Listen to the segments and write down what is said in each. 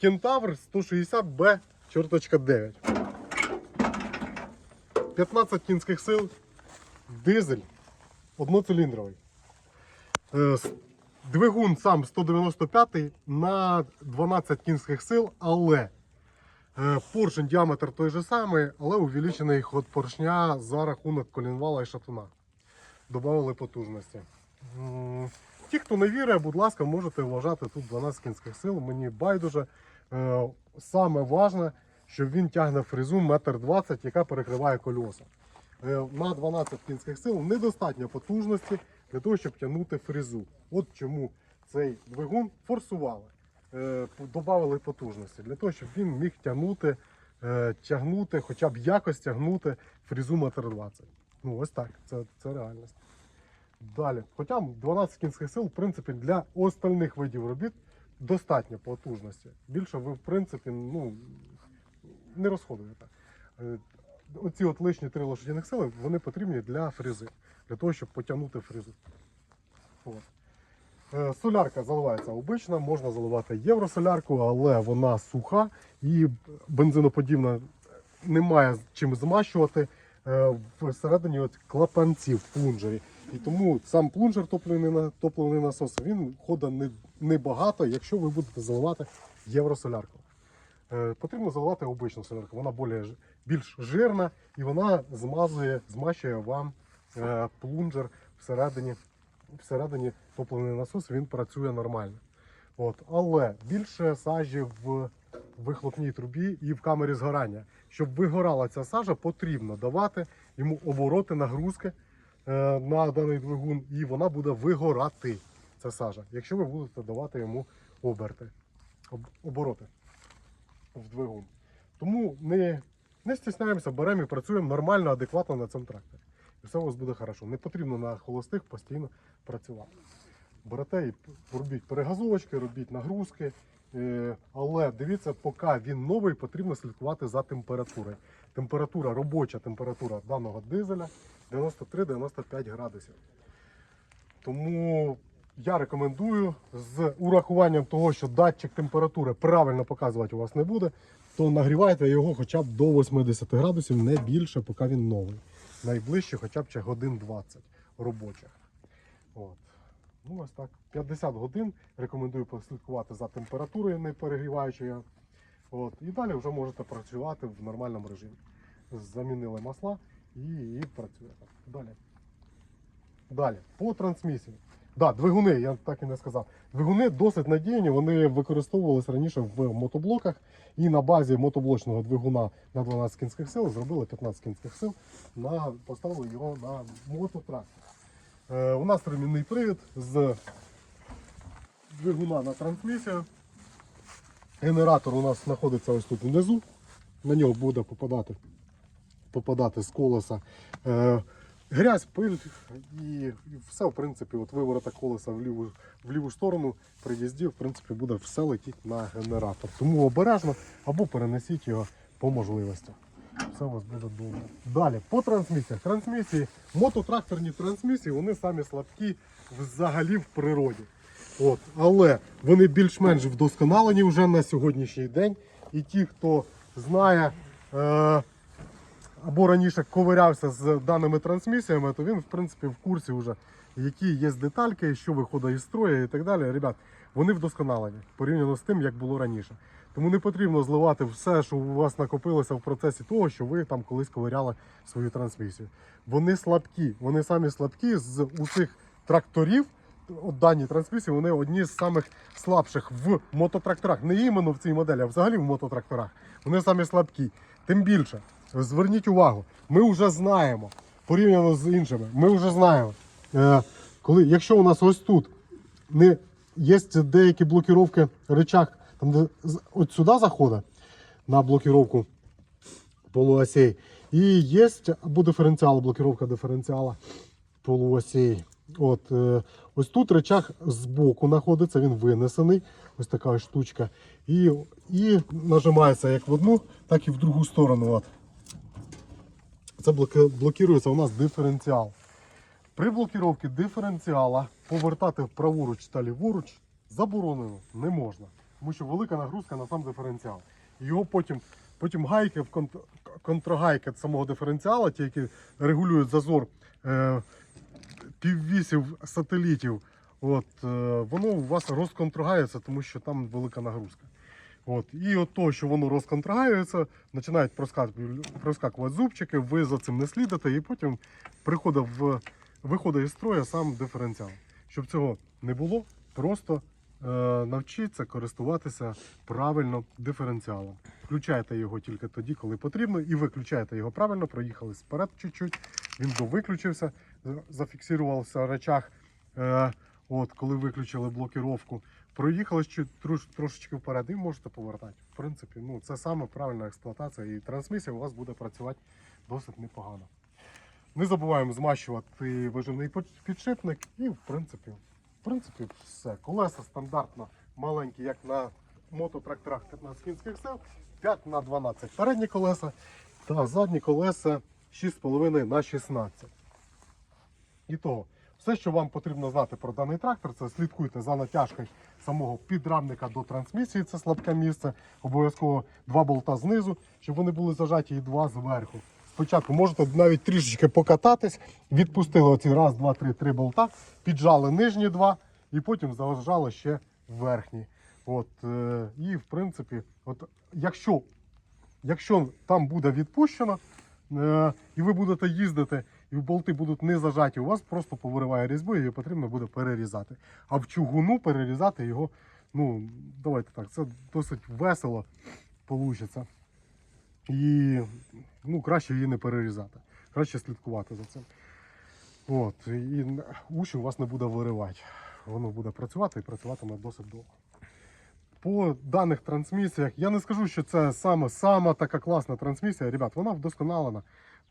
Кентавр 160B чорточка 9. 15 кінських сил, дизель, одноциліндровий. Е, Двигун сам 195 на 12 кінських сил, але е, поршень діаметр той же самий, але увеличений ход поршня за рахунок колінвала і шатуна. Добавили потужності. Ті, хто не вірить, будь ласка, можете вважати тут 12 кінських сил. Мені байдуже. Е, Саме важне, що він тягне фрезу 1,20 м, яка перекриває кольоса. Е, На 12 кінських сил недостатньо потужності для того, щоб тягнути фрезу. От чому цей двигун форсували, е, додали потужності для того, щоб він міг тягнути, тягнути, хоча б якось тягнути фрезу 1,20 м. Ну, ось так, це, це реальність. Далі. Хоча 12 кінських сил, в принципі, для остальних видів робіт достатньо потужності. Більше ви, в принципі, ну, не розходуєте. Е, Оці от лишні три лошадіних сили, вони потрібні для фрези, для того, щоб потягнути фрезу. От. Е, Солярка заливається обична, можна заливати євросолярку, але вона суха і бензиноподібна, немає чим змащувати е, всередині от клапанців в плунжері. І тому сам плунжер топливний, топливний насос він ходить не- небагато, якщо ви будете заливати євросолярку. Е, Потрібно заливати обичну солярку. Вона більш, більш жирна і вона змазує, змащує вам е, плунжер всередині, всередині топливний насос, він працює нормально. От. Але більше сажі в вихлопній трубі і в камері згорання. Щоб вигорала ця сажа, потрібно давати йому обороти, нагрузки на даний двигун, і вона буде вигорати, ця сажа, якщо ви будете давати йому оберти, обороти в двигун. Тому не, не стісняємося, беремо і працюємо нормально, адекватно на цьому тракторі. І все у вас буде хорошо. Не потрібно на холостих постійно працювати. Берете і робіть перегазовочки, робіть нагрузки. Е, Але дивіться, поки він новий, потрібно слідкувати за температурою. Температура, робоча температура даного дизеля 93-95 градусів. Тому я рекомендую з урахуванням того, що датчик температури правильно показувати у вас не буде, то нагрівайте його хоча б до 80 градусів, не більше, поки він новий. Найближче хоча б годин 20 робочих. От. Ну, ось так. 50 годин рекомендую послідкувати за температурою, не перегріваючи. От. І далі вже можете працювати в нормальному режимі. Замінили масла і, і працюєте. Далі. Далі, по трансмісії. Да, двигуни, я так і не сказав. Двигуни досить надійні, вони використовувалися раніше в мотоблоках. І на базі мотоблочного двигуна на 12 кінських сил зробили 15 кінських сил, на, поставили його на мототрактор. Е, у нас ремінний привід з двигуна на трансмісію. Генератор у нас знаходиться ось тут внизу. На нього буде попадати, попадати з колеса е, грязь, пиль і, все, в принципі, от виворота колеса в ліву, в ліву сторону при їзді, в принципі, буде все летіти на генератор. Тому обережно або перенесіть його по можливості. Все у вас буде добре. Далі, по трансмісіях. Трансмісії, мототракторні трансмісії, вони самі слабкі взагалі в природі. От. Але вони більш-менш вдосконалені вже на сьогоднішній день. І ті, хто знає е, або раніше ковирявся з даними трансмісіями, то він в принципі в курсі вже, які є детальки, що виходить із строю і так далі. Ребят, вони вдосконалені порівняно з тим, як було раніше. Тому не потрібно зливати все, що у вас накопилося в процесі того, що ви там колись ковиряли свою трансмісію. Вони слабкі, вони самі слабкі з усіх тракторів. От дані трансмісії, вони одні з самих слабших в мототракторах. Не іменно в цій моделі, а взагалі в мототракторах. Вони самі слабкі. Тим більше, зверніть увагу, ми вже знаємо, порівняно з іншими, ми вже знаємо, е, коли, якщо у нас ось тут не є деякі блокіровки речах, там де от сюди заходить на блокіровку полуосей, і є або диференціал, блокіровка диференціала полуосей. От, е, ось тут речах збоку знаходиться, він винесений. Ось така штучка. І, і нажимається як в одну, так і в другу сторону. От. Це блокується у нас диференціал. При блокіровці диференціала повертати праворуч та ліворуч заборонено не можна. Тому що велика нагрузка на сам диференціал. Його потім, потім гайки, в конт- контргайки самого диференціала, ті, які регулюють зазор е, піввісів сателітів, от, е, воно у вас розконтрагається, тому що там велика нагрузка. От. І от того, що воно розконтрагаюється, починають проскакувати, зубчики, ви за цим не слідите, і потім в, виходить із строю сам диференціал. Щоб цього не було, просто навчіться користуватися правильно диференціалом. Включайте його тільки тоді, коли потрібно, і виключаєте його правильно, проїхали вперед чуть-чуть, він довиключився, за- зафіксувався в речах. Е, от, коли виключили блокіровку, проїхали ще трошечки вперед і можете повертати. В принципі, ну, це саме правильна експлуатація, і трансмісія у вас буде працювати досить непогано. Не забуваємо змащувати вижимний под- підшипник і, в принципі, принципі, все. Колеса стандартно маленькі, як на мототракторах 15 кінських сил, 5 на 12 передні колеса та задні колеса 6,5 на 16. І того, все, що вам потрібно знати про даний трактор, це слідкуйте за натяжкою самого підрамника до трансмісії, це слабке місце. Обов'язково два болта знизу, щоб вони були зажаті і два зверху. Спочатку можете навіть трішечки покататись, відпустили оці раз, два, три, три болта, піджали нижні два і потім зажали ще верхні. От, е, і в принципі, от, якщо, якщо там буде відпущено, е, і ви будете їздити, і болти будуть не зажаті, у вас просто повириває різьбу, і її потрібно буде перерізати. А в чугуну перерізати його, ну, давайте так, це досить весело вийде. І ну, краще її не перерізати. Краще слідкувати за цим. От, і уші у вас не буде виривати. Воно буде працювати і працюватиме досить довго. По даних трансмісіях, я не скажу, що це саме сама така класна трансмісія. Ребят, вона вдосконалена.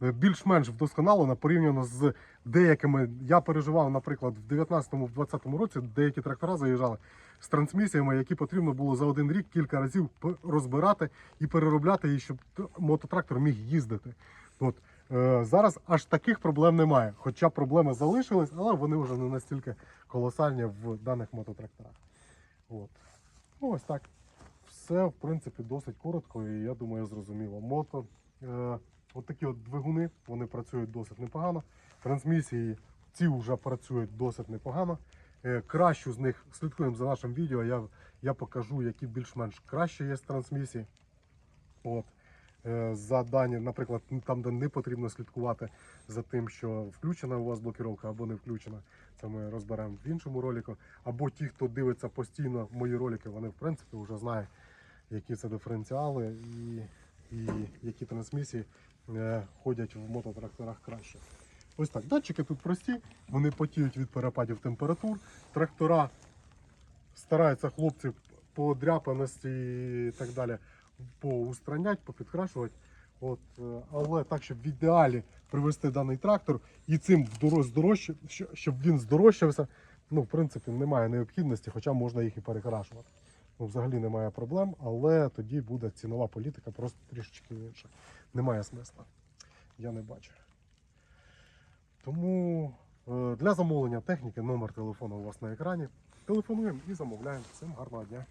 е, Більш-менш вдосконалена порівняно з деякими. Я переживав, наприклад, в 19-20 році деякі трактора заїжджали з трансмісіями, які потрібно було за один рік кілька разів розбирати і переробляти її, щоб мототрактор міг їздити. От. Е, зараз аж таких проблем немає. Хоча проблеми залишились, але вони вже не настільки колосальні в даних мототракторах. От. Ну, ось так. Все, в принципі, досить коротко і я думаю, зрозуміло. Мото. Е, от такі от двигуни, вони працюють досить непогано. Трансмісії ці вже працюють досить непогано. Е, кращу з них слідкуємо за нашим відео. Я, я покажу, які більш-менш кращі є трансмісії. От. Е, За дані, наприклад, там, де не потрібно слідкувати за тим, що включена у вас блокіровка або не включена. Це ми розберемо в іншому ролику. Або ті, хто дивиться постійно мої ролики, вони в принципі вже знають, які це диференціали і, і які трансмісії е, ходять в мототракторах краще. Ось так. Датчики тут прості, вони потіють від перепадів температур. Трактора стараються хлопці по дряпаності і так далі поустранять, попідкрашувати. От, е, але так, щоб в ідеалі привести даний трактор і цим щоб він здорожчався, ну, в принципі, немає необхідності, хоча можна їх і перекрашувати. Ну, взагалі немає проблем, але тоді буде цінова політика просто трішечки інша. Немає смисла. Я не бачу. Тому е, для замовлення техніки номер телефону у вас на екрані. Телефонуємо і замовляємо. Всім гарного дня.